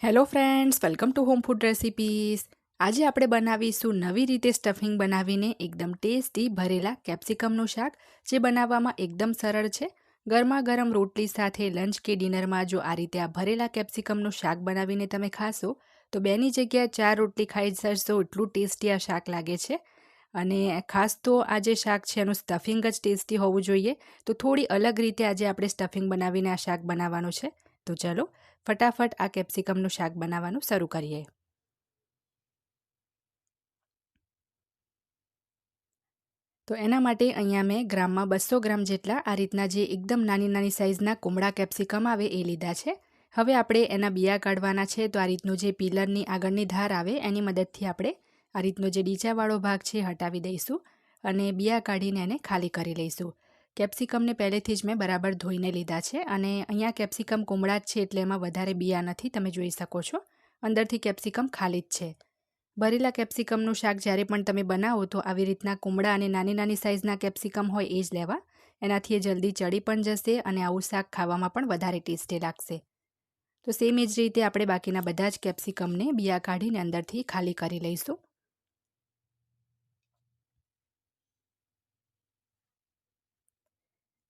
Hello friends welcome to home food recipes આજે આપણે બનાવીશું નવી રીતે સ્ટફિંગ બનાવીને એકદમ ટેસ્ટી ભરેલા કેપ્સિકમનું શાક, જે બનાવવામાં એકદમ સરળ છે. ગરમા ગરમ રોટલી સાથે લંચ કે ડિનરમાં જો આ રીતે આ ભરેલા કેપ્સિકમનું શાક બનાવીને તમે ખાશો, તો બેની જગ્યાએ ચાર રોટલી ખાઈ જશો. એટલું ટેસ્ટી આ શાક લાગે છે. અને ખાસ તો આ જે શાક છે, એનું સ્ટફિંગ જ ટેસ્ટી હોવું જોઈએ. તો થોડી અલગ રીતે આજે આપણે સ્ટફિંગ બનાવીને આ શાક બનાવવાનું છે. તો ચલો ફટાફટ આ કેપ્સિકમનું શાક બનાવવાનું શરૂ કરીએ. તો એના માટે અહીંયા મેં ગ્રામમાં બસો ગ્રામ જેટલા આ રીતના જે એકદમ નાની નાની સાઇઝના કુમળા કેપ્સિકમ આવે એ લીધા છે. હવે આપણે એના બિયા કાઢવાના છે તો આ રીતનું જે પિલરની આગળની ધાર આવે એની મદદથી આપણે આ રીતનો જે ડીચાવાળો ભાગ છે હટાવી દઈશું અને બિયા કાઢીને એને ખાલી કરી લઈશું. કેપ્સિકમને પહેલેથી જ મેં બરાબર ધોઈને લીધા છે અને અહીંયા કેપ્સિકમ કુમળા જ છે એટલે એમાં વધારે બિયા નથી, તમે જોઈ શકો છો. અંદરથી કેપ્સિકમ ખાલી જ છે. ભરેલા કેપ્સિકમનું શાક જ્યારે પણ તમે બનાવો તો આવી રીતના કુમળા અને નાની નાની સાઇઝના કેપ્સિકમ હોય એ જ લેવા. એનાથી એ જલ્દી ચડી પણ જશે અને આવું શાક ખાવામાં પણ વધારે ટેસ્ટી લાગશે. તો સેમ એ જ રીતે આપણે બાકીના બધા જ કેપ્સિકમને બિયા કાઢીને અંદરથી ખાલી કરી લઈશું.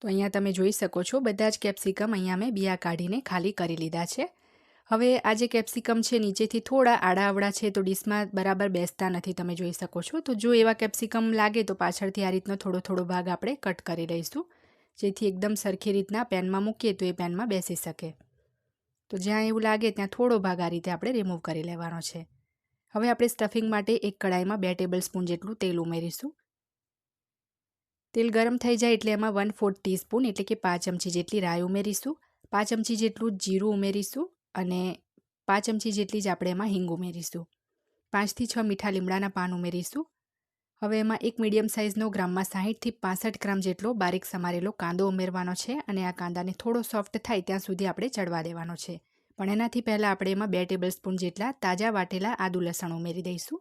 તો અહીંયા તમે જોઈ શકો છો, બધા જ કેપ્સિકમ અહીંયા મેં બિયા કાઢીને ખાલી કરી લીધા છે. હવે આ જે કેપ્સિકમ છે, નીચેથી થોડા આડાવડા છે, તો ડીશમાં બરાબર બેસતા નથી, તમે જોઈ શકો છો. તો જો એવા કેપ્સિકમ લાગે, તો પાછળથી આ રીતનો થોડો થોડો ભાગ આપણે કટ કરી લઈશું. જેથી એકદમ સરખી રીતના પેનમાં મૂકીએ તો એ પેનમાં બેસી શકે. તો જ્યાં એવું લાગે, ત્યાં થોડો ભાગ આ રીતે આપણે રિમૂવ કરી લેવાનો છે. હવે આપણે સ્ટફિંગ માટે એક કડાઈમાં બે ટેબલ સ્પૂન જેટલું તેલ ઉમેરીશું. તેલ ગરમ થઈ જાય એટલે એમાં વન ફોર્થ ટીસ્પૂન એટલે કે પાંચ ચમચી જેટલી રાઈ ઉમેરીશું. પાંચ ચમચી જેટલું જીરું ઉમેરીશું અને પાંચ ચમચી જેટલી જ આપણે એમાં હિંગ ઉમેરીશું. પાંચથી છ મીઠા લીમડાના પાન ઉમેરીશું. હવે એમાં એક મીડિયમ સાઇઝનો ગ્રામમાં સાહીઠથી પાસઠ ગ્રામ જેટલો બારીક સમારેલો કાંદો ઉમેરવાનો છે અને આ કાંદાને થોડો સોફ્ટ થાય ત્યાં સુધી આપણે ચડવા દેવાનો છે. પણ એનાથી પહેલાં આપણે એમાં બે ટેબલ સ્પૂન જેટલા તાજા વાટેલા આદુ લસણ ઉમેરી દઈશું.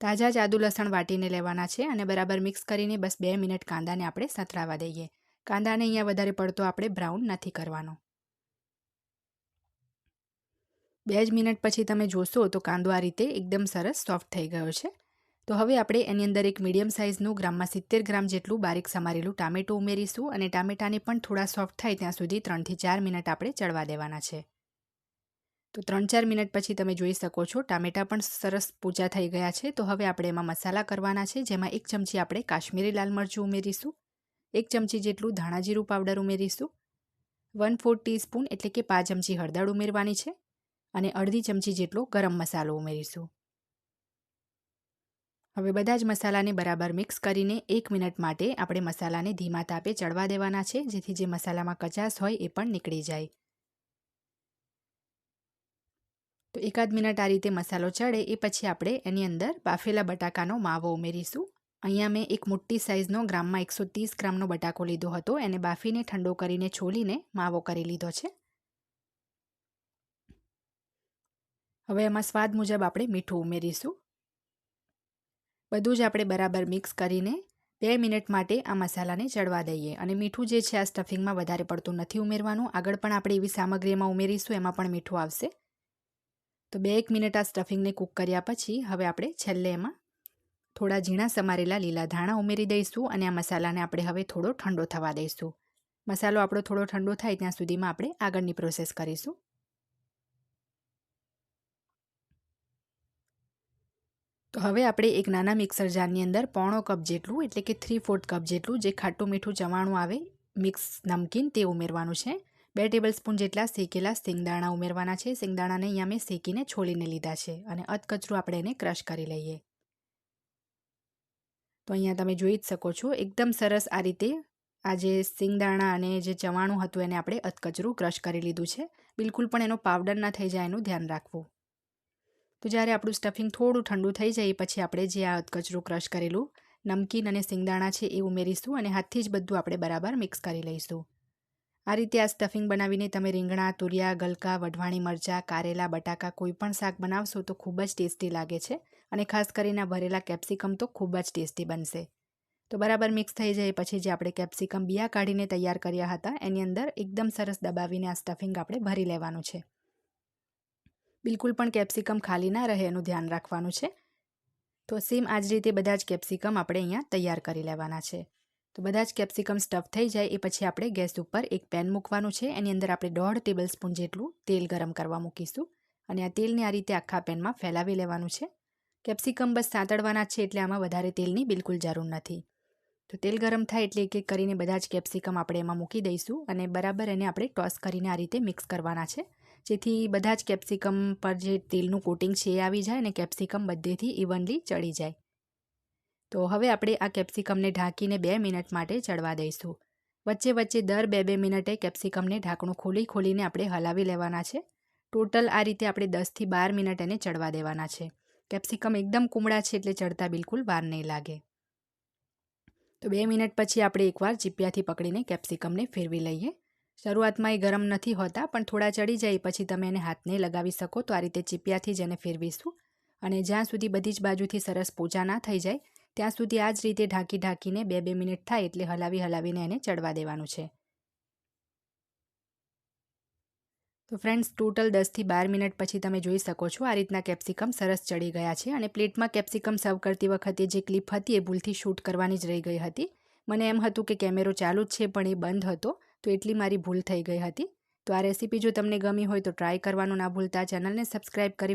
તાજા જ આદુ લસણ વાટીને લેવાના છે અને બરાબર મિક્સ કરીને બસ બે મિનિટ કાંદાને આપણે સતરાવા દઈએ. કાંદાને અહીંયા વધારે પડતો આપણે બ્રાઉન નથી કરવાનો. બે જ મિનિટ પછી તમે જોશો તો કાંદો આ રીતે એકદમ સરસ સોફ્ટ થઈ ગયો છે. તો હવે આપણે એની અંદર એક મીડિયમ સાઇઝનું ગ્રામમાં સિત્તેર ગ્રામ જેટલું બારીક સમારેલું ટામેટું ઉમેરીશું અને ટામેટાને પણ થોડા સોફ્ટ થાય ત્યાં સુધી ત્રણથી ચાર મિનિટ આપણે ચડવા દેવાના છે. તો ત્રણ ચાર મિનિટ પછી તમે જોઈ શકો છો, ટામેટાં પણ સરસ પૂજા થઈ ગયા છે. તો હવે આપણે એમાં મસાલા કરવાના છે, જેમાં એક ચમચી આપણે કાશ્મીરી લાલ મરચું ઉમેરીશું, એક ચમચી જેટલું ધાણાજીરું પાવડર ઉમેરીશું, વન ફોર ટીસ્પૂન એટલે કે પાંચ ચમચી હળદર ઉમેરવાની છે અને અડધી ચમચી જેટલો ગરમ મસાલો ઉમેરીશું. હવે બધા જ મસાલાને બરાબર મિક્સ કરીને એક મિનિટ માટે આપણે મસાલાને ધીમા તાપે ચડવા દેવાના છે, જેથી જે મસાલામાં કચાશ હોય એ પણ નીકળી જાય. તો એકાદ મિનિટ આ રીતે મસાલો ચડે, એ પછી આપણે એની અંદર બાફેલા બટાકાનો માવો ઉમેરીશું. અહીંયા મેં એક મોટી સાઇઝનો ગ્રામમાં એકસો ત્રીસ ગ્રામનો બટાકો લીધો હતો. એને બાફીને ઠંડો કરીને છોલીને માવો કરી લીધો છે. હવે એમાં સ્વાદ મુજબ આપણે મીઠું ઉમેરીશું. બધું જ આપણે બરાબર મિક્સ કરીને બે મિનિટ માટે આ મસાલાને ચડવા દઈએ અને મીઠું જે છે આ સ્ટફિંગમાં વધારે પડતું નથી ઉમેરવાનું. આગળ પણ આપણે એવી સામગ્રીમાં ઉમેરીશું, એમાં પણ મીઠું આવશે. તો બે એક મિનિટ આ સ્ટફિંગને કૂક કર્યા પછી હવે આપણે છેલ્લે એમાં થોડા ઝીણા સમારેલા લીલા ધાણા ઉમેરી દઈશું અને આ મસાલાને આપણે હવે થોડો ઠંડો થવા દઈશું. મસાલો આપણો થોડો ઠંડો થાય ત્યાં સુધીમાં આપણે આગળની પ્રોસેસ કરીશું. તો હવે આપણે એક નાના મિક્સર જારની અંદર પોણો કપ જેટલું એટલે કે થ્રી ફોર્થ કપ જેટલું જે ખાટું મીઠું ચવાણું આવે મિક્સ નમકીન તે ઉમેરવાનું છે. બે ટેબલ સ્પૂન જેટલા શેકેલા સિંગદાણા ઉમેરવાના છે. સિંગદાણાને અહીંયા મેં શેકીને છોલીને લીધા છે અને અધકચરું આપણે એને ક્રશ કરી લઈએ. તો અહીંયા તમે જોઈ જ શકો છો, એકદમ સરસ આ રીતે આ જે સિંગદાણા અને જે ચવાણું હતું એને આપણે અધકચરું ક્રશ કરી લીધું છે. બિલકુલ પણ એનો પાવડર ના થઈ જાય એનું ધ્યાન રાખવું. તો જ્યારે આપણું સ્ટફિંગ થોડું ઠંડુ થઈ જાય પછી આપણે જે આ અધકચરું ક્રશ કરેલું નમકીન અને સિંગદાણા છે એ ઉમેરીશું અને હાથથી જ બધું આપણે બરાબર મિક્સ કરી લઈશું. આ રીતે આ સ્ટફિંગ બનાવીને તમે રીંગણા, તુરિયા, ગલકા, વઢવાણી મરચાં, કારેલા, બટાકા કોઈ પણ શાક બનાવશો તો ખૂબ જ ટેસ્ટી લાગે છે અને ખાસ કરીને ભરેલા કેપ્સિકમ તો ખૂબ જ ટેસ્ટી બનશે. તો બરાબર મિક્સ થઈ જાય પછી જે આપણે કેપ્સિકમ બિયા કાઢીને તૈયાર કર્યા હતા એની અંદર એકદમ સરસ દબાવીને આ સ્ટફિંગ આપણે ભરી લેવાનું છે. બિલકુલ પણ કેપ્સિકમ ખાલી ના રહે એનું ધ્યાન રાખવાનું છે. તો સેમ આ જ રીતે બધા જ કેપ્સિકમ આપણે અહીંયા તૈયાર કરી લેવાના છે. તો બધા જ કેપ્સિકમ સ્ટફ થઈ જાય એ પછી આપણે ગેસ ઉપર એક પેન મૂકવાનું છે. એની અંદર આપણે દોઢ ટેબલ સ્પૂન જેટલું તેલ ગરમ કરવા મૂકીશું. અને આ તેલને આ રીતે આખા પેનમાં ફેલાવી લેવાનું છે. કેપ્સિકમ બસ સાંતળવાના છે એટલે આમાં વધારે તેલની બિલકુલ જરૂર નથી. તો તેલ ગરમ થાય એટલે એક એક કરીને બધા જ કેપ્સિકમ આપણે એમાં મૂકી દઈશું અને બરાબર એને આપણે ટોસ કરીને આ રીતે મિક્સ કરવાના છે. જેથી બધા જ કેપ્સિકમ પર જે તેલનું કોટિંગ છે એ આવી જાય અને કેપ્સિકમ બધેથી ઇવનલી ચડી જાય. તો હવે આપણે આ કેપ્સિકમને ઢાંકીને બે મિનિટ માટે ચડવા દઈશું. વચ્ચે વચ્ચે દર બે બે મિનિટે કેપ્સિકમને ઢાંકણું ખોલી ખોલીને આપણે હલાવી લેવાના છે. ટોટલ આ રીતે આપણે દસથી બાર મિનિટ એને ચડવા દેવાના છે. કેપ્સિકમ એકદમ કુમળા છે એટલે ચડતા બિલકુલ વાર નહીં લાગે. તો બે મિનિટ પછી આપણે એકવાર ચીપિયાથી પકડીને કેપ્સિકમને ફેરવી લઈએ. શરૂઆતમાં એ ગરમ નથી હોતા, પણ થોડા ચડી જાય પછી તમે એને હાથને લગાવી શકો તો આ રીતે ચીપિયાથી જ એને ફેરવીશું. અને જ્યાં સુધી બધી જ બાજુથી સરસ પોચા ના થઈ જાય ત્યાં સુધી આ જ રીતે ઢાંકી ઢાંકીને બે બે મિનિટ થાય એટલે હલાવી હલાવીને એને ચડવા દેવાનું છે. તો ફ્રેન્ડ્સ ટોટલ દસથી બાર મિનિટ પછી તમે જોઈ શકો છો આ રીતના કેપ્સિકમ સરસ ચડી ગયા છે અને પ્લેટમાં કેપ્સિકમ સર્વ કરતી વખતે જે ક્લિપ હતી એ ભૂલથી શૂટ કરવાની જ રહી ગઈ હતી. મને એમ હતું કે કેમેરો ચાલુ જ છે પણ એ બંધ હતો, તો એટલી મારી ભૂલ થઈ ગઈ હતી. તો આ રેસીપી જો તમને ગમી હોય તો ટ્રાય કરવાનું ના ભૂલતા ચેનલને સબસ્ક્રાઈબ કરી